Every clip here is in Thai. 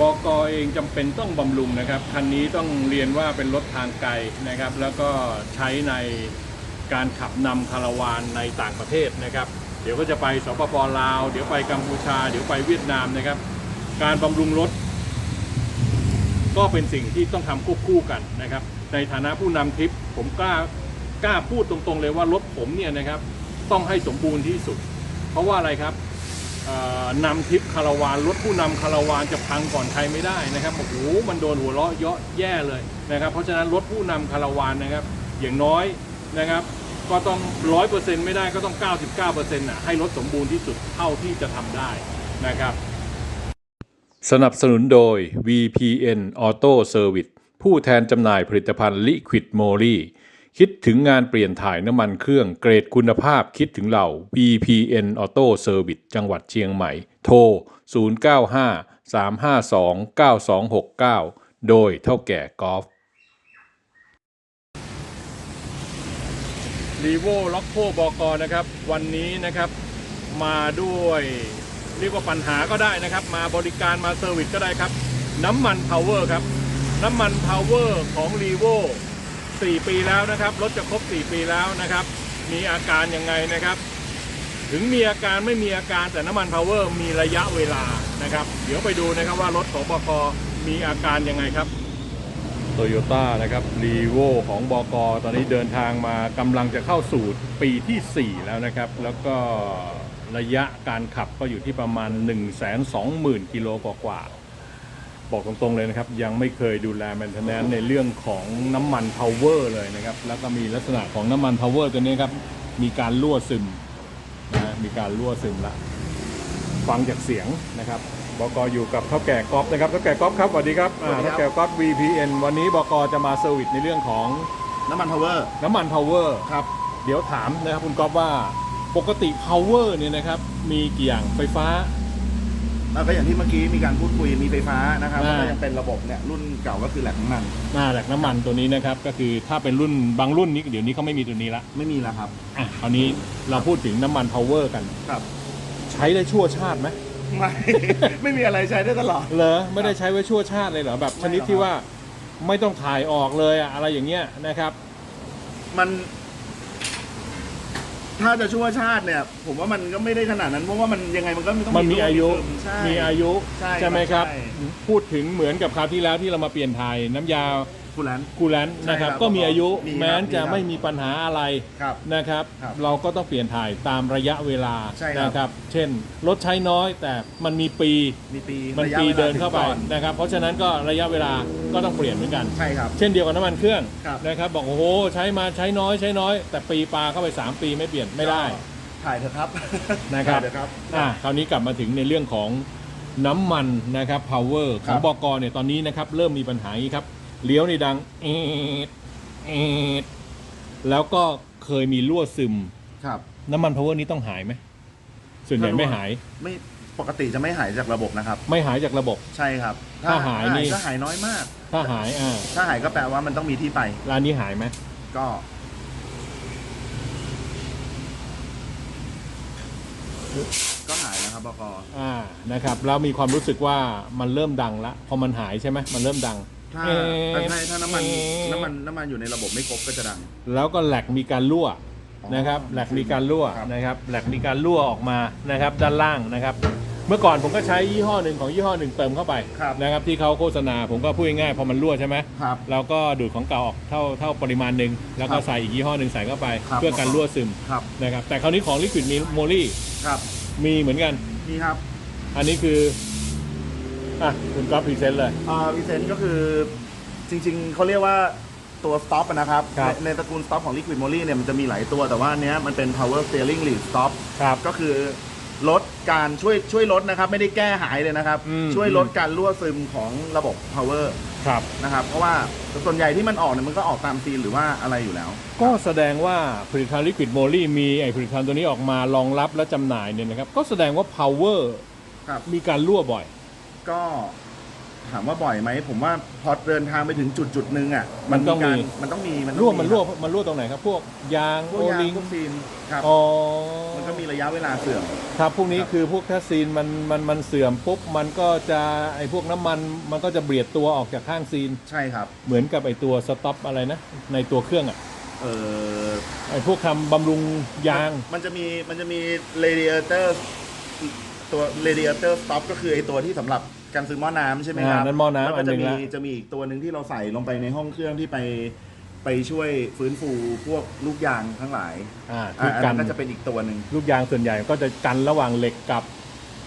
บกเองจำเป็นต้องบำรุงนะครับ คันนี้ต้องเรียนว่าเป็นรถทางไกลนะครับ แล้วก็ใช้ในการขับนำคาราวานในต่างประเทศนะครับ เดี๋ยวก็จะไปสปปลาว เดี๋ยวไปกัมพูชา เดี๋ยวไปเวียดนามนะครับ การบำรุงรถ ก็เป็นสิ่งที่ต้องทำควบคู่กันนะครับ ในฐานะผู้นำทริปผมกล้ากล้าพูดตรงๆเลยว่ารถผมเนี่ยนะครับ ต้องให้สมบูรณ์ที่สุด เพราะว่าอะไรครับ นำทิปคาราวานรถผู้นำคาราวานจะพังก่อนใครไม่ได้นะครับโอ้โหมันโดนหัวเราะเยาะแย่เลยนะครับ เพราะฉะนั้นรถผู้นำคาราวานนะครับ อย่างน้อยนะครับ ก็ต้องร้อยเปอร์เซ็นต์ไม่ได้ก็ต้อง 99เปอร์เซ็นต์่ะให้รถสมบูรณ์ที่สุดเท่าที่จะทำได้นะครับ สนับสนุนโดย VPN Auto Service ผู้แทนจำหน่ายผลิตภัณฑ์ Liquid Moly คิดถึงงานเปลี่ยนถ่ายน้ำมันเครื่องเกรดคุณภาพคิดถึงเรา VPN Auto Service จังหวัดเชียงใหม่ โทร 0953529269 โดยเท่าแก่กอล์ฟรีโวล็อกโคบอกนะครับ วันนี้นะครับมาด้วย เรียกว่าปัญหาก็ได้นะครับ มาบริการมาเซอร์วิสก็ได้ครับ น้ำมันพาวเวอร์ครับ น้ำมันพาวเวอร์ของรีโว 4 ปีแล้วนะครับ รถจะครบ 4 ปีแล้วนะครับ มีอาการยังไงนะครับ ถึงมีอาการไม่มีอาการแต่น้ำมันพาวเวอร์มีระยะเวลานะครับ เดี๋ยวไปดูนะครับว่ารถของบกมีอาการยังไงครับโตโยต้านะครับรีโวของบกตอนนี้เดินทางมากำลังจะเข้าสู่ปีทีสี่4 แล้วนะครับ แล้วก็ระยะการขับก็อยู่ที่ประมาณ 1 2 0 0 0 0กิโลกว่า บอกตรงๆเลยนะครับ ยังไม่เคยดูแลแมนเทนแนนในเรื่องของน้ำมันพาวเวอร์เลยนะครับ แล้วก็มีลักษณะของน้ำมันพาวเวอร์ตัวนี้ครับ มีการรั่วซึมนะฮะมีการรั่วซึมละฟังจากเสียงนะครับบกอยู่กับเท่าแก่ก๊อฟนะครับเท่าแก่ก๊อฟครับสวัสดีครับอ่าสวัสดีครับเท่าแก่ก๊อฟ VPN วันนี้บกจะมาเซอร์วิสในเรื่องของน้ำมันพาวเวอร์น้ำมัน power ครับเดี๋ยวถามนะครับคุณก๊อฟว่าปกติ power เนี่ยนะครับมีกี่อย่างไฟฟ้า แล้วก็อย่างที่เมื่อกี้มีการพูดคุยมีไฟฟ้านะครับอ่า แล้วก็ยังเป็นระบบเนี่ยรุ่นเก่าก็คือแหลกน้ำมันหน้าแหลกน้ำมันตัวนี้นะครับ ก็คือถ้าเป็นรุ่นบางรุ่นนี้เดี๋ยวนี้เขาไม่มีตัวนี้ละไม่มีแล้วครับอะคราวนี้เราพูดถึงน้ำมัน power กัน ครับใช้ได้ชั่วชาติไหมไม่ ไม่มีอะไรใช้ได้ตลอด เหรอไม่ได้ใช้ไว้ชั่วชาติเลยเหรอแบบชนิดไม่หรอกที่ว่าไม่ต้องถ่ายออกเลยอะอะไรอย่างเงี้ยนะครับ มัน ถ้าจะชั่วชาติเนี่ยผมว่ามันก็ไม่ได้ขนาดนั้นเพราะว่ามันยังไงมันก็ต้องมันมีอายุซึใช่ มีอายุใช่ไหมครับ ใช่ พูดถึงเหมือนกับคราวที่แล้วที่เรามาเปลี่ยนถ่ายน้ำยา คูลแลนคูลแลนต์นะครับใช่ครับก็มีอายุมีครับแม้นจะมีครับไม่มีปัญหาอะไรครับนะครับ ครับเราก็ต้องเปลี่ยนถ่ายตามระยะเวลาใช่ครับ นะครับ เช่นรถใช้น้อยแต่มันมีปีมีปีมันระยะปีวลเดินเข้าไปถึงก่อนนะครับ เพราะฉะนั้นก็ระยะเวลาก็ต้องเปลี่ยนเหมือนกัน ใช่ครับ เช่นเดียวกับน้ำมันเครื่องครับนะครับบอกโอ้โหใช้มาใช้น้อยใช้น้อย แต่ปีปลาเข้าไป 3 ปีไม่เปลี่ยนไม่ได้ถ่ายเถอะครับนะครับ ถ่ายเถอะครับ อะคราวนี้กลับมาถึงในเรื่องของน้ำมันนะครับ power ขครัองบบกเนี่ยตอนนี้นะครับเริ่มมีปัญหาอย่างนี้ครับ เลี้ยวในดังเอดเอดแล้วก็เคยมีรั่วซึม ครับ น้ำมัน power นี้ต้องหายไหม ส่วนใหญ่ไม่หาย ไม่ปกติจะไม่หายจากระบบนะครับ ไม่หายจากระบบ ใช่ครับ ถ้าหายนี่ ก็หายน้อยมาก ถ้าหายอ่าถ้าหายก็แปลว่ามันต้องมีที่ไป ร้านนี้หายไหม ก็ ก็หายนะครับบกอ่านะครับ แล้วมีความรู้สึกว่ามันเริ่มดังละ พอมันหายใช่ไหมมันเริ่มดัง ถ้าเอ๊ะถ้าถ้าน้ำมันเอ๊ะน้ำมันน้ำมันอยู่ในระบบไม่ครบก็จะดัง แล้วก็แหลกมีการรั่วอ๋อนะครับแหลกมีการรั่วครับนะครับแหลกมีการรั่วออกมานะครับ ด้านล่างนะครับ เมื่อก่อนผมก็ใช้ยี่ห้อหนึ่งของยี่ห้อหนึ่งเติมเข้าไปครับนะครับที่เขาโฆษณาผมก็พูดง่ายๆพอมันรั่วใช่ไหมครับเราก็ดูดของเก่าออกเท่าเท่าปริมาณหนึ่งแล้วก็ครับใส่อีกยี่ห้อหนึ่งใส่เข้าไปครับเพื่อการรั่วซึมครับนะครับแต่คราวนี้ของ Liquid Moly ครับมีเหมือนกันนี่ครับ อันนี้คือ อะคุณก๊อฟพรีเซนต์เลย อ่าวิเซนก็คือจริงๆ เขาเรียกว่าตัวสต็อปนะครับ ครับในในตระกูลสต็อปของ Liquid Moly เนี่ยมันจะมีหลายตัวแต่ว่าอันเนี้ยมันเป็น power steering lead stop ครับก็คือลดการช่วยช่วยลดนะครับ ไม่ได้แก้หายเลยนะครับ อืม ช่วยลดการรั่วซึมของระบบ power ครับ นะครับ เพราะว่าส่วนใหญ่ที่มันออกเนี่ยมันก็ออกตามซีนหรือว่าอะไรอยู่แล้ว ก็แสดงว่าผลิตภัณฑ์ Liquid Moly มีไอผลิตภัณฑ์ตัวนี้ออกมารองรับและจำหน่ายเนี่ยนะครับ ก็แสดงว่า power ครับ มีการรั่วบ่อย ก็ถถามว่าบ่อยไหมผมว่าพอเดินทางไปถึงจุดจุดๆหนึ่งอะมันต้องมีการมันต้องมีมันต้องรั่วมันครั่วบมันรั่วตรงไหนครับ พวกยางพวโอกยางลิงพวกซีนครับอ๋อมันก็มีระยะเวลาเสื่อมครับพวกนี้ครับคือพวกถ้าซีนมันมันมันเสื่อมปุ๊บมันก็จะไอพวกน้ำมันมันก็จะเบียดตัวออกจากข้างซีนใช่ครับ เหมือนกับไอตัวสต็อปอะไรนะในตัวเครื่องอะเออไอพวกทำบำรุงยาง มันจะมีมันจะมี radiator ตัว radiator stop ก็คือไอตัวที่สำหรับ การซื้อหม้อน้ำใช่ไหมครับอ่านั่นหม้อน้ำแล้วก็จะอันหนึ่มีงละ จะมีอีกตัวหนึ่งที่เราใส่ลงไปในห้องเครื่องที่ไปไปช่วยฟื้นฟูพวกลูกยางทั้งหลายอ่าอ่าที่อันกันั้นนก็จะเป็นอีกตัวหนึ่งลูกยางส่วนใหญ่ก็จะกันระหว่างเหล็กกับ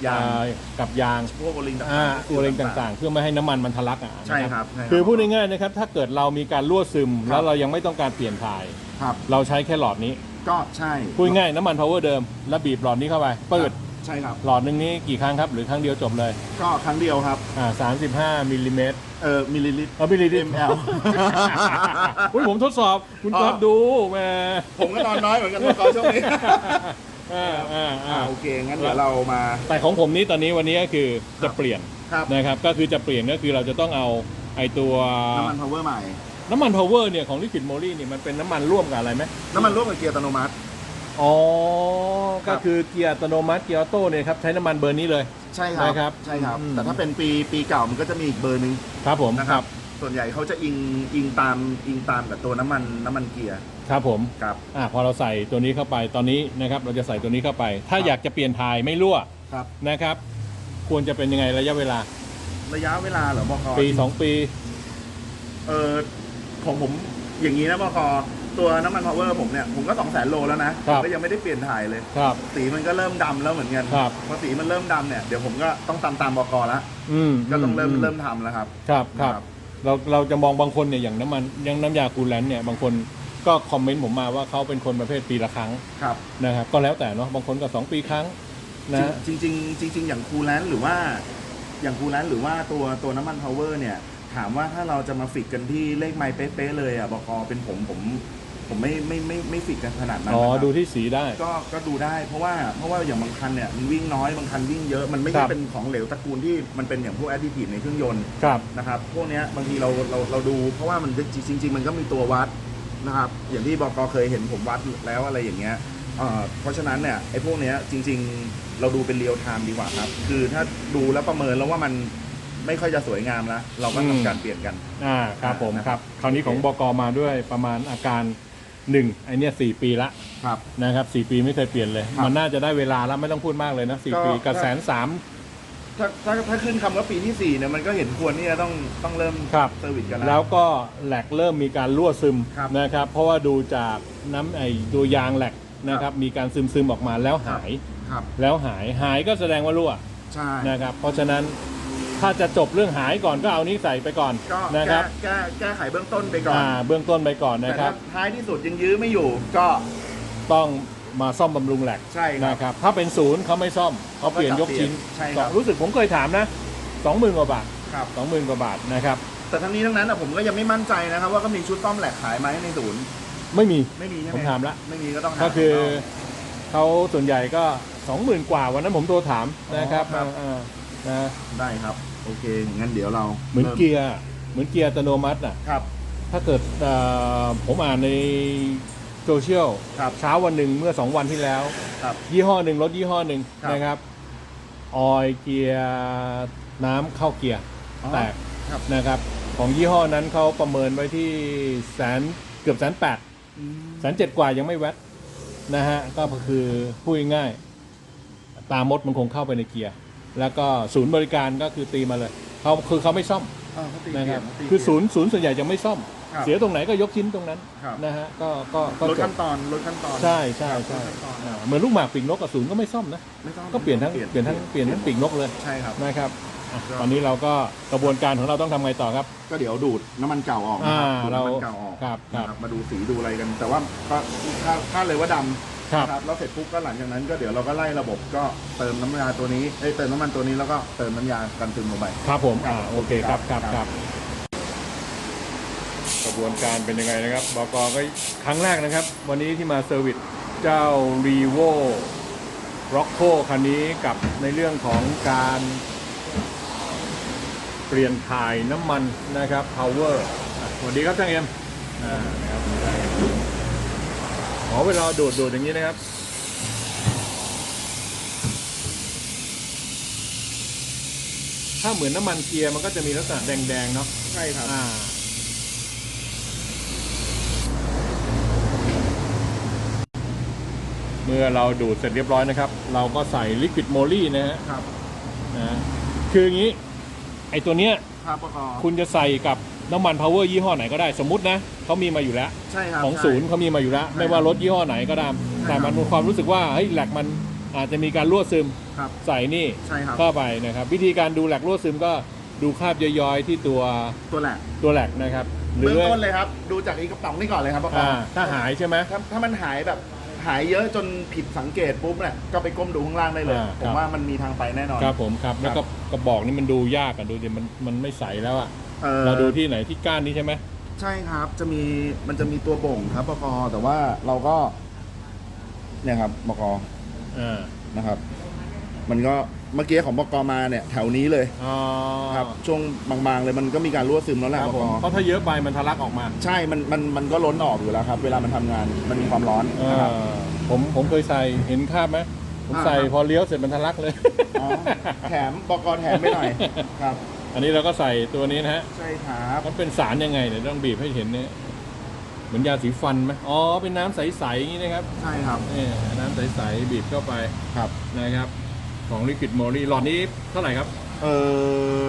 ยางอ่ากับยางพวกโอลิงต่างอ่าๆตัวเร่งต่างๆ เพื่อไม่ให้น้ำมันมันทะลักอะใช่นะครับใช่รับ คือพูดง่ายๆนะครับถ้าเกิดเรามีการรั่วซึม ครับ แล้วเรายังไม่ต้องการเปลี่ยนถ่าย ครับ เราใช้แค่หลอดนี้ ก็ใช่ พูดง่ายๆน้ำมัน power เดิม แล้วบีบหลอดนี้เข้าไปเปิด ใช่ครับ หลอดหนึ่งนี้กี่ครั้งครับ หรือครั้งเดียวจบเลยก็ครั้งเดียวครับ อ่า35มิลลิเมตรเออมิลลิลิตร เอามิลลิลิตร ml อุ๊ยผมทดสอบคุณก๊อฟอ๋อดูแหมผมก็นอนน้อยเหมือนกันตอนช่วงนี้อ่าอ่าอ่าอ่าโอเค งั้นเดี๋ยวเรามา แต่ของผมนี้ตอนนี้วันนี้ก็คือครัจะบเปลี่ยนครับ นะครับ ก็คือจะเปลี่ยนก็คือเราจะต้องเอาไอตัวน้ำมันพาวเวอร์ใหม่ น้ำมัน power เนี่ยของ liquid moly เนี่ยมันเป็นน้ำมันร่วมกับอะไรไหมน้ำมันร่วมกับเกียร์อัตโนมัติ อ๋อ ครัก็บ คือเกียร์อัตโนมัติเกียร์ออโต้เนี่ยครับใช้น้ำมันเบอร์นี้เลย ใช่ครับนะครับใช่ครับ อืม แต่ถ้าเป็นปีปีเก่ามันก็จะมีอีกเบอร์หนึ่งครับผมนะครับ ส่วนใหญ่เขาจะอิงอิงตามอิงตามกับตัวน้ำมันน้ำมันเกียร์ครับผมครับ อ่าพอเราใส่ตัวนี้เข้าไปตอนนี้นะครับเราจะใส่ตัวนี้เข้าไป ถ้าครับ อยากจะเปลี่ยนถ่ายไม่รั่วครับ นะครับ ควรจะเป็นยังไงระยะเวลาระยะเวลาเหรอบอกปี 2 ปี เออของผมอย่างนี้นะบอก ตัวน้ำมันพาวเวอร์ผมเนี่ย ผมก็สองแสนโลแล้วนะผมก็ยังไม่ได้เปลี่ยนถ่ายเลย ครับ สีมันก็เริ่มดำแล้วเหมือนกันครับ พอสีมันเริ่มดำเนี่ย เดี๋ยวผมก็ต้องตามตามบกแล้ว อืมก็ต้องเริ่มเริ่มทำแล้วครับ ครับครับครับเราเราจะมองบางคนเนี่ยอย่างน้ำมันอยังน้ำยาคูลแลนต์เนี่ยบางคนก็คอมเมนต์ผมมาว่าเขาเป็นคนประเภทปีละครั้งครับ นะครับ ก็แล้วแต่เนาะบางคนก็สองปีครั้งนะ จริงจริงๆจริง ๆ อย่างคูลแลนด์หรือว่า อย่างคูลแลนด์หรือว่าตัวตัวน้ำมันพาวเวอร์เนี่ยถามว่าถ้าเราจะมาฟิกกันที่เลขไมล์เป๊ะๆเลยอะบกเป็นผมผม ผมไม่ไม่ไม่ไม่ฟิกกันขนาดนั้นอ๋อ นะครับดูที่สีได้ ก็ก็ดูได้เพราะว่าเพราะว่าอย่างบางคันเนี่ยมันวิ่งน้อยบางคันวิ่งเยอะมันไม่คใช่รับเป็นของเหลวตระกูลที่มันเป็นอย่างพวกแอดดิทีฟในเครื่องยนต์ ครับ นะครับพวกเนี้ยบางทีเราเราเราดู เพราะว่ามันจริงจริง ๆ มันก็มีตัววัดนะครับอย่างที่บอกเคยเห็นผมวัดแล้วอะไรอย่างเงี้ยเอ่อเพราะฉะนั้นเนี่ยไอ้พวกเนี้ยจริง ๆ เราดูเป็นเรียลไทม์ดีกว่าครับ คือถ้าดูแล้วประเมินแล้วว่ามันไม่ค่อยจะสวยงามแล้ว เราก็อืม ทำการเปลี่ยนกัน อ่า ครับผมอ่าครับ คราวนี้ของบกมาด้วยประมาณอาการ หนึ่งไอเนี้ยสี่ปีละครับ นะครับสี่ปีไม่เคยเปลี่ยนเลย ครับมันน่าจะได้เวลาแล้วไม่ต้องพูดมากเลยนะสี่ก็ปีกับก็ แสนสาม ถ้าถ้าถ้าขึ้นคำว่าปีที่สี่เนี่ยมันก็เห็นควรที่จะต้องต้องเริ่มครับ เซอร์วิสกันแล้แล้ว วก็แหลกเริ่มมีการรั่วซึมครับนะครับ เพราะว่าดูจากน้ำไอตัวยางแหลกนะครับมีการซึมซึมๆออกมาแล้วหาย ครับ แล้วหายหายก็แสดงว่ารั่วใช่ นะครับ เพราะฉะนั้น ถ้าจะจบเรื่องหายก่อนก็เอานี้ใส่ไปก่อนก็นะคแก้รับแก้แก้ไขเบื้องต้นไปก่อนอ่าเบื้องต้นไปก่อนแต่นะครัถ้าบ ท้ายที่สุดยังยื้อไม่อยู่ก็ ต้องมาซ่อมบำรุงแหลกใช่ครับนะครับ ถ้าเป็นศูนย์เขาไม่ซ่อมเขาเปลี่ยนยกชิ้นใช่ครับ รู้สึกผมเคยถามนะสองหมื่นกว่าบาทครับ สองหมื่นกว่าบาทนะครับ แต่ทั้งนี้ทั้งนั้นอะผมก็ยังไม่มั่นใจนะครับ ว่าก็มีชุดซ่อมแหลกขายไหมในศูนย์ไม่มี ไม่มีใช่ไหมผมถามละ ไม่มีก็ต้องหา ก็คือข้างนเขาส่วนใหญ่ก็สองหมื่นกว่าวันนั้นผมโทรถามอ๋อนะครับครับอ่าๆนะอกได้ครับ โอเค งั้นเดี๋ยวเราเหมือนริ่เกียร์เหมือนเกียร์อัตโนมัติอะ ครับ ถ้าเกิดเอ่อผมอ่านในโซเชียลครับเช้าวันหนึ่งเมื่อสองวันที่แล้ว ครับ ยี่ห้อหนึ่งรถยี่ห้อหนึ่งครับ นะครับ ออยเกียร์น้ำเข้าเกียร์อ๋อแตกครับ นะครับ ของยี่ห้อนั้นเขาประเมินไว้ที่แสนเกือบแสนแปดอืมแสนเจ็ดกว่ายังไม่แวดนะฮะ ก็คือพูดง่ายๆตามมดมันคงเข้าไปในเกียร์ แล้วก็ศูนย์บริการก็คือตีมาเลยเขาคือเขาไม่ซ่อมอ่าเขาตีนะเกีคยรับร์เขาตีคือเกียร์ศูนย์ศูนย์ส่วนใหญ่จะไม่ซ่อม ครับ เสียตรงไหนก็ยกชิ้นตรงนั้นครับนะฮะก็ก็ก็ลดจบขั้นตอนลดขั้นตอนใช่ใช่ครับใช่ลดขั้นตอนอ่าเหมือนลูกหมากปีกนกกับศูนย์ก็ไม่ซ่อมนะไม่ต้องก็เปลี่ยนทั้งเปลี่ยนทั้งเปลี่ยนทั้งปีกนกเลยใช่ครับ นะครับอะครับ ตอนนี้เราก็กระบวนการของเราต้องทำไงต่อครับ ก็เดี๋ยวดูดน้ำมันเก่าออกนะครับอ่าดูดเราน้ำมันเก่าออกครับครับ นะครับมาดูสีดูอะไรกัน แต่ว่าก็คาดคาดเลยว่าดำ ครับนะครับแล้วเสร็จปุ๊บก็หลังจากนั้นก็เดี๋ยวเราก็ไล่ระบบก็เติมน้ำยาตัวนี้เอ้ยเติมน้ำมันตัวนี้แล้วก็เติมน้ำยากันซึมลงไป ครับผมอ่าโอเคครับครับคครัรับบกระบวนการเป็นยังไงนะครับบกก็ครั้งแรกนะครับ วันนี้ที่มาเซอร์วิสเจ้า r e v o r o c c o คันนี้กับในเรื่องของการเปลี่ยนถ่ายน้ำมันนะครับ power อะสวัสดีครับช่างเอ็มอ่านะครับ อ๋อเวลาดูดดูดอย่างนี้นะครับ ถ้าเหมือนน้ำมันเกียร์มันก็จะมีลักษณะแดงๆเนาะใช่ครับ อ่า เมื่อเราดูดเสร็จเรียบร้อยนะครับ เราก็ใส่ลิควิดโมลี่นะฮะครับนะคืออย่างนี้ ไอตัวเนี้ย ครับปกคุณจะใส่กับ น้ำมันพาวเวอร์ยี่ห้อไหนก็ได้สมมตินะเขามีมาอยู่แล้ว ใช่ครับของใช่ศูนย์เขามีมาอยู่แล้วใช่ไม่ว่ารถยี่ห้อไหนก็ตาม ใช่แต่มันครับมีความรู้สึกว่าเฮ้ยแหลกมันอาจจะมีการรั่วซึมครับใส่นี่ใช่ครับเข้าไปนะครับ วิธีการดูแหลกรั่วซึมก็ดูคราบย้อยๆที่ตัวตัวแหละตัวแหลกนะครับ หรืเบื้อองต้นเลยครับ ดูจากอีกระป๋องนี่ก่อนเลยครับปกอ่าถ้าหายใช่ไหม ถ้าถ้ามันหายแบบหายเยอะจนผิดสังเกตปุ๊บเนี่ยก็ไปก้มดูข้างล่างได้เลย อ่าผครัมบว่ามันมีทางไปแน่นอน ครับผมครับ แล้วก็กระบอกนี่มันดูยากอะดูดิมันมันไม่ใสแล้วอะ เอ่อ เราดูที่ไหนที่ก้านนี้ใช่ไหมใช่ครับ จะมีมันจะมีตัวบ่งครับปกแต่ว่าเราก็ เนี่ยครับปกอ่านะครับ มันก็เมื่อกี้ของบกมาเนี่ย แถวนี้เลยอ๋อครับ ช่วงบางๆเลยมันก็มีการรั่วซึมแล้วแหคละรับบผกมเพราะถ้าเยอะไปมันทะลักออกมาใช่มันมันมันก็ล้นออกอยู่แล้วครับ เวลามันทำงานมันมีความร้อนเอนะครับ อผมผมเคยใส่เห็นคราบไหมผมอ่าใส่ครับ พอเลี้ยวเสร็จมันทะลักเลย อ๋อแถมบกแถมไปหน่อยครับ อันนี้เราก็ใส่ตัวนี้นะฮะใช่ครับมันเป็นสารยังไงเดี๋ยวต้องบีบให้เห็นเนี่ยเหมือนยาสีฟันไหมอ๋อเป็นน้ำใสๆอย่างนี้นะครับใช่ครับนี่น้ำใสๆบีบเข้าไปครับนะครับ ของลิควิดโมลีหลอดนี้เท่าไหร่ครับ เออ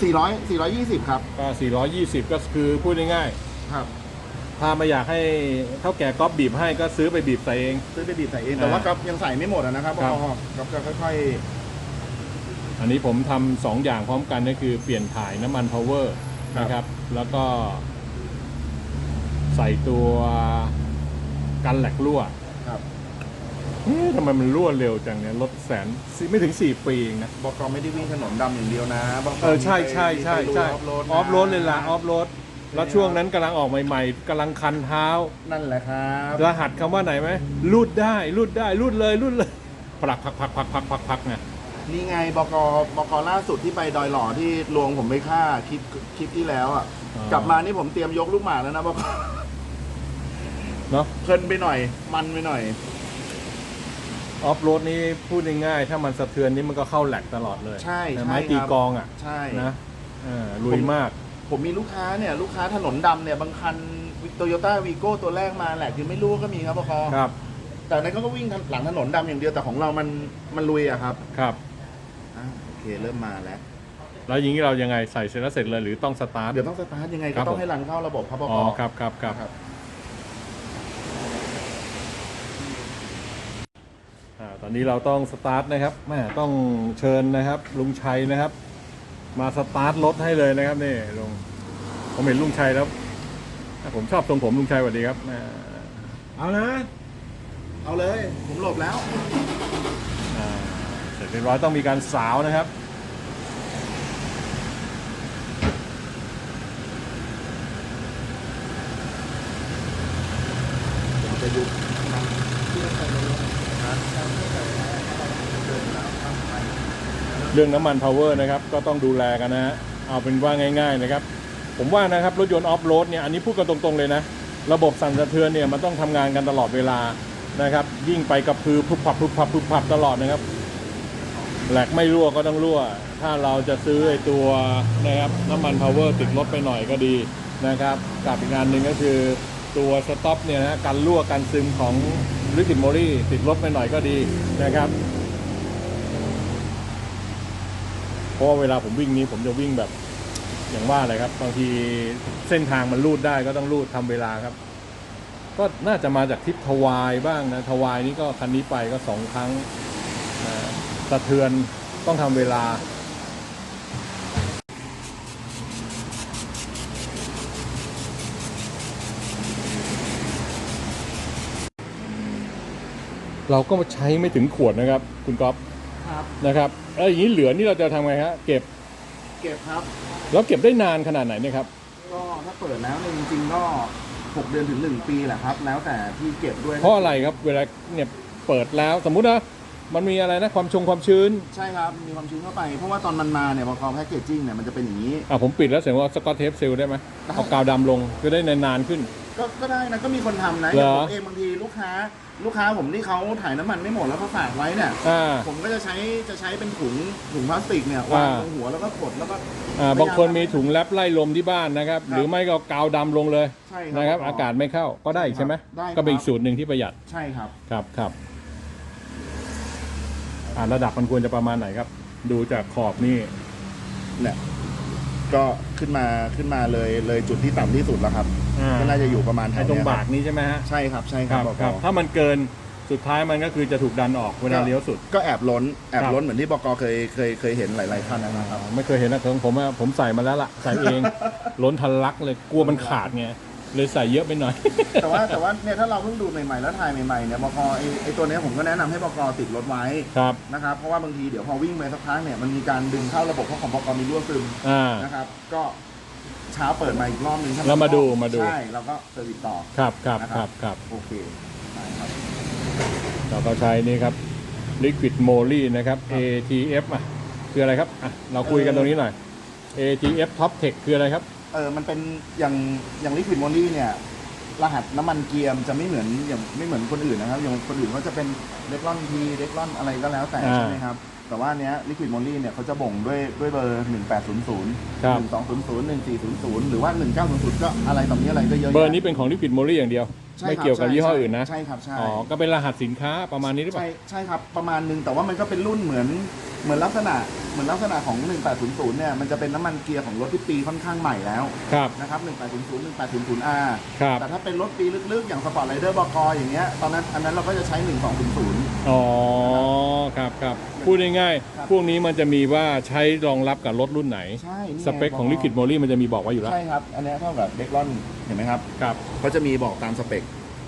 สี่ร้อยสี่ร้อยยี่สิบครับก็420 ก็คือพูดง่ายครับๆถ้าไม่อยากให้เท่าแก่ก๊อปบีบให้ก็ซื้อไปบีบใส่เอง ซื้อไปบีบใส่เอง แต่ว่าอ่าก็ยังใส่ไม่หมดอะนะครับครับก็ก็ค่อย อันนี้ผมทำสองอย่างพร้อมกันก็คือเปลี่ยนถ่ายน้ำมันพาวเวอร์ครับ นะครับ แล้วก็ใส่ตัวกันแหลกรั่วๆครับเอ๊ะทำไมมันรั่วเร็วจังเนี่ยรถแสนสี่ไม่ถึง 4 ปีเองนะ บกไม่ได้วิ่งถนนดำอย่างเดียวนะบกเออใช่ใช่ใช่ใช่ออฟโรดออฟโรดเลยล่ะออฟโรดแล้วช่วงนั้นกำลังออกใหม่ๆกำลังคันเท้า นั่นแหละครับรหัสคำว่าไหนไหมรูดได้รูดได้รูดเลยรูดเลยผลักพักพักพักพักพักพักไง นี่ไงบกบกล่าสุดที่ไปดอยหล่อที่ลวงผมไปฆ่าคลิปคลิปที่แล้วอะกลับมานี่ผมเตรียมยกลูกหมากแล้วนะบกเนาะเพลินไปหน่อย มันไปหน่อย ออฟโรดนี่พูดง่ายๆถ้ามันสะเทือนนี่มันก็เข้าแหลกตลอดเลยใช่แต่ใช่ไม้ตีครับ กลองอะใช่ นะเออลุยมาก ผมมีลูกค้าเนี่ย ลูกค้าถนนดำเนี่ยบางคันโตโยต้าวีโก้ตัวแรกมาแหละคือไม่รู้ก็มีครับบกครับแต่นั้นเขาก็วิ่งหลังถนนดำอย่างเดียวแต่ของเรามันมันลุยอะครับ ครับ อะโอเคเริ่มมาแล้ว แล้วอย่างนี้เรายังไงใส่เสร็จแล้วเสร็จเลยหรือต้องสตาร์ท เดี๋ยวต้องสตาร์ทยังไงครัก็บต้อผมงให้รันเข้าระบบครับบกอ๋อครับครับครับครับอ่าตอนนี้เราต้องสตาร์ทนะครับแม่ต้องเชิญนะครับลุงชัยนะครับ มาสตาร์ทรถให้เลยนะครับนี่ลุงผมเห็นลุงชัยแล้วผมชอบทรงผมลุงชัยสวัสดีครับแม่เอานะเอาเลย ผมหลบแล้ว อ่า เรียบร้อยต้องมีการสาวนะครับจะยุบเรื่องน้ำมันพาวเวอร์นะครับ ก็ต้องดูแลกันนะฮะเอาเป็นว่าง่าย ๆนะครับ ผมว่านะครับรถยนต์ออฟโรดเนี่ยอันนี้พูดกันตรงๆเลยนะ ระบบสั่นสะเทือนเนี่ยมันต้องทำงานกันตลอดเวลานะครับ ยิ่งไปกับพือพุบพับพุบพับพุบพับตลอดนะครับ แหลกไม่รั่วก็ต้องรั่ว ถ้าเราจะซื้อไอตัวนะครับน้ำมันพาวเวอร์ติดรถไปหน่อยก็ดีนะครับกับอีกงานหนึ่งก็คือตัวสต็อปเนี่ยนะกันรั่วกันซึมของลิคิดโมลี่ติดรถไปหน่อยก็ดีนะครับเพราะว่าเวลาผมวิ่งนี้ผมจะวิ่งแบบอย่างว่าเลยครับบางทีเส้นทางมันลูดได้ก็ต้องลูดทำเวลาครับ ก็น่าจะมาจากทิศทวายบ้างนะทวายนี้ก็คันนี้ไปก็สองครั้ง สะเทือนต้องทำเวลา เราก็ใช้ไม่ถึงขวดนะครับ คุณก๊อฟครับนะครับแล้วอย่างนี้เหลือนี่เราจะทำไงฮะเก็บเก็บครับ แล้วเก็บได้นานขนาดไหนเนี่ยครับ ก็ถ้าเปิดแล้วเนี่ยจริงๆก็6เดือนถึง1ปีแหละครับ แล้วแต่ที่เก็บด้วยเพราะอะไรครับเวลาเนี่ยเปิดแล้วสมมุตินะ มันมีอะไรนะความชงความชื้นใช่ครับมีความชื้นเข้าไป เพราะว่าตอนมันมาเนี่ยพอเขาแพ็กเกจจิ้งเนี่ยมันจะเป็นอย่างนี้ อะผมปิดแล้วเสียงว่าสกอตเทปซิลได้ไหมได้ เอากาวดำลงจะได้นานๆขึ้น ก็ก็ได้นะก็มีคนทำนะเหรอผมเองบางทีลูกค้า ลูกค้าผมที่เขาถ่ายน้ำมันไม่หมดแล้วเขาฝากไว้เนี่ยอ่า ผมก็จะใช้จะใช้เป็นถุงถุงพลาสติกเนี่ยวางอ่า ตรงหัวแล้วก็กดแล้วก็อ่าบางคนมีถุงแรปไล่ลมที่บ้านนะครับครับหรือไม่ก็เอากาวดำลงเลยใช่นะครับบอากาศไม่เข้าก็ได้อีกใช่ไหมได้ครับ ก็เป็นอีกสูตรหนึ่งที่ประหยัดใช่ครับ ครับครับอ่า ระดับมันควรจะประมาณไหนครับ ดูจากขอบนี่เนี่ยก็ขึ้นมาขึ้นมาเลยเลยจุดที่ต่ำที่สุดแล้วครับอ่าก็น่าจะอยู่ประมาณแถไอ้วตรงเนี้ยบากนี้ใช่ไหมฮะใช่ครับใช่คครัรับบบอกครับถ้ามันเกินสุดท้ายมันก็คือจะถูกดันออกเวลาเลี้ยวสุด ก็แอบล้นแอบครับล้นเหมือนที่บกเคยเคยเคยเห็นหลายๆท่านนะครับ ไม่เคยเห็นนะของผมอะผมใส่มาแล้วล่ะ ใส่เอง ล้นทะลักเลยกลัวมันขาดไง เลยใส่เยอะไปหน่อย แต่ว่าแต่ว่าเนี่ยถ้าเราเพิ่งดูใหม่ๆแล้วถ่ายใหม่ๆเนี่ยบกไอไอตัวเนี้ยผมก็แนะนำให้บกติดรถไว้ครับนะครับเพราะว่าบางทีเดี๋ยวพอวิ่งไปสักพักเนี่ยมันมีการดึงเข้าระบบเพราะของบกมีรั่วซึมอ่า นะครับ ก็เช้าเปิดมาอีกรอบหนึงถ้แล้วมาดูมาดู ใช่เราก็เซอร์วิสต่อครับครับนะคครัรับบครับโอเคได้ครับ เราก็ใช้นี่ครับ liquid moly นะครับ ATF อะคืออะไรครับอะเราคุยกันตรงนี้หน่อย ATF Top Tech คืออะไรครับ เออมันเป็นอย่างอย่างลิควิดโมลี่เนี่ย รหัสน้ำมันเกียร์มนจะไม่เหมือนอย่างไม่เหมือนคนอื่นนะครับ อย่างคนอื่นเขาจะเป็นเดกลอนทีเดกลอนอะไรก็แล้วแต่อ่าใช่ไหมครับ แต่ว่าเนี้ยลิควิดโมลี่เนี่ยเขาจะบ่งด้วยด้วยเบอร์ 1800 ครับ 1200 1400 หรือว่า 1900 ก็อะไรต่อมีอะไรก็เยอะแยะ เบอร์นี้เป็นของ liquid moly อย่างเดียว ใช่ไม่ครับเกี่ยวกับใช่ยี่ห้อใช่อื่นนะ ใช่ครับใช่ อ๋อ ก็เป็นรหัสสินค้าประมาณนี้หรือเปล่า ใช่ใช่ครับประมาณนึงแต่ว่ามันก็เป็นรุ่นเหมือนเหมือนลักษณะเหมือนลักษณะของ 1800 เนี่ยมันจะเป็นน้ำมันเกียร์ของรถที่ปีค่อนข้างใหม่แล้วครับ นะครับ 1800 1800R ครับ แต่ถ้าเป็นรถปีลึกๆ อย่างสปอร์ตไรเดอร์บกอย่างเงี้ยตอนนั้นอันนั้นเราก็จะใช้ 1200 อ๋อ ครับครับ พูดง่ายครับ ๆ พวกนี้มันจะมีว่าใช้รองรับกับรถรุ่นไหน ใช่นี่ไสเปคของ liquid moly มันจะมีบอกไว้อยู่แล้ว ใช่ครับ อันเนี้ยเท่ากับเด็กลอนเห็นไหมครับครับ เขาจะมีบอกตามสเปค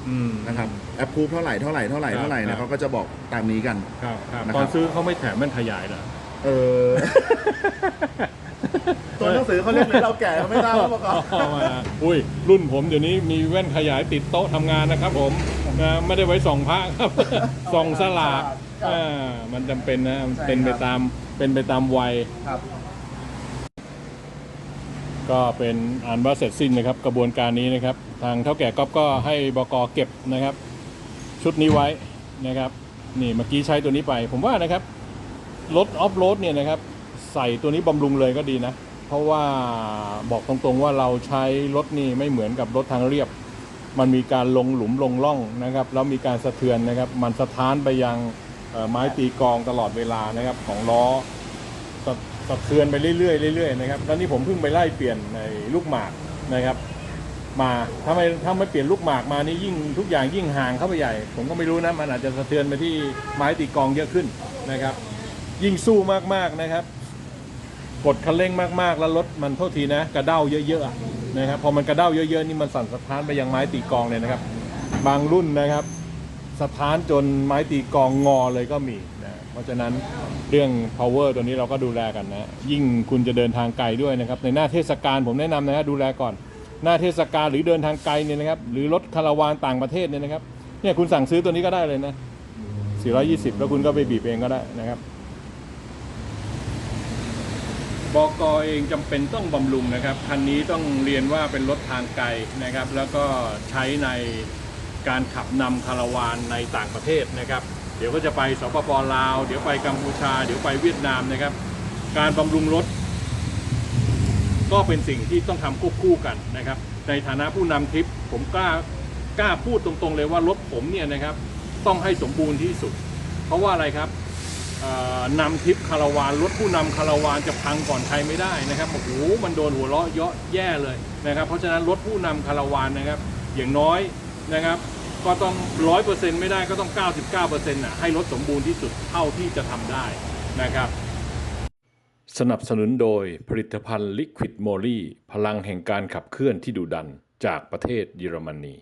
อืม นะครับแอปพูเท่าไหร่เท่าไหร่เท่าไหร่ครับเท่าไหร่เนี่ครัยบ เขาก็จะบอกตามนี้กัน ครับครับนะครับ ตอนซื้อเขาไม่แถมแว่นขยายเหรอ เออ ตัวหนังสือเขาเรียกเลยเราแก่เราไม่ทราบว่าบกเอามาอุ้ยรุ่นผมเดี๋ยวนี้มีแว่นขยายติดโต๊ะทำงานนะครับผมนะไม่ได้ไว้ส่องพระครับ ส่องสลากครับอ่ามันจำเป็นนะมันใช่เป็นไปครับ ตามเป็นไปตามวัย ครับ ก็เป็นอันว่าเสร็จสิ้นนะครับ กระบวนการนี้นะครับ ทางเท่าแก่ก๊อฟก็ให้บกเก็บนะครับ ชุดนี้ไว้นะครับนี่เมื่อกี้ใช้ตัวนี้ไป ผมว่านะครับรถออฟโรดเนี่ยนะครับ ใส่ตัวนี้บำรุงเลยก็ดีนะ เพราะว่าบอกตรงๆว่าเราใช้รถนี่ไม่เหมือนกับรถทางเรียบ มันมีการลงหลุมลงร่องนะครับ แล้วมีการสะเทือนนะครับ มันสะท้านไปยังไม้ตีกองตลอดเวลานะครับ ของล้อสะสะเทือนไปเรื่อยๆเรื่อยๆนะครับแล้วนี่ผมเพิ่งไปไล่เปลี่ยนในลูกหมากนะครับ มาถ้าไม่ถ้าไม่เปลี่ยนลูกหมากมานี่ยิ่งทุกอย่างยิ่งห่างเข้าไปใหญ่ ผมก็ไม่รู้นะมันอาจจะสะเทือนไปที่ไม้ตีกองเยอะขึ้นนะครับ ยิ่งสู้มากๆนะครับ กดคันเร่งมากๆ แล้วรถมันโทษทีนะ กระเด้าเยอะๆนะครับพอมันกระเด้าเยอะๆนี่มันสั่นสะท้านไปยังไม้ตีกองเลยนะครับ บางรุ่นนะครับสถานจนไม้ตีกองงอเลยก็มีนะเพราะฉะนั้นเรื่อง power ตัวนี้เราก็ดูแลกันนะ ยิ่งคุณจะเดินทางไกลด้วยนะครับ ในหน้าเทศกาลผมแนะนำนะฮะดูแลก่อน หน้าเทศกาลหรือเดินทางไกลเนี่ยนะครับ หรือรถคาราวานต่างประเทศเนี่ยนะครับเนี่ยคุณสั่งซื้อตัวนี้ก็ได้เลยนะ 420 แล้วคุณก็ไปบีบเองก็ได้นะครับบกเองจำเป็นต้องบำรุงนะครับคันนี้ต้องเรียนว่าเป็นรถทางไกลนะครับ แล้วก็ใช้ในการขับนำคาราวานในต่างประเทศนะครับ เดี๋ยวก็จะไปสปปลาว เดี๋ยวไปกัมพูชา เดี๋ยวไปเวียดนามนะครับ การบำรุงรถ ก็เป็นสิ่งที่ต้องทำควบคู่กันนะครับ ในฐานะผู้นำทริปผมกล้ากล้าพูดตรงๆเลยว่ารถผมเนี่ยนะครับ ต้องให้สมบูรณ์ที่สุด เพราะว่าอะไรครับนำทริปคาราวานรถผู้นำคาราวานจะพังก่อนใครไม่ได้นะครับโอ้โหมันโดนหัวเราะเยาะแย่เลยนะครับ เพราะฉะนั้นรถผู้นำคาราวานนะครับ อย่างน้อยนะครับ ก็ต้องร้อยเปอร์เซ็นต์ไม่ได้ก็ต้อง 99เปอร์เซ็นต์่ะให้รถสมบูรณ์ที่สุดเท่าที่จะทำได้นะครับ สนับสนุนโดยผลิตภัณฑ์ลิควิดโมลี่พลังแห่งการขับเคลื่อนที่ดุดันจากประเทศเยอรมนี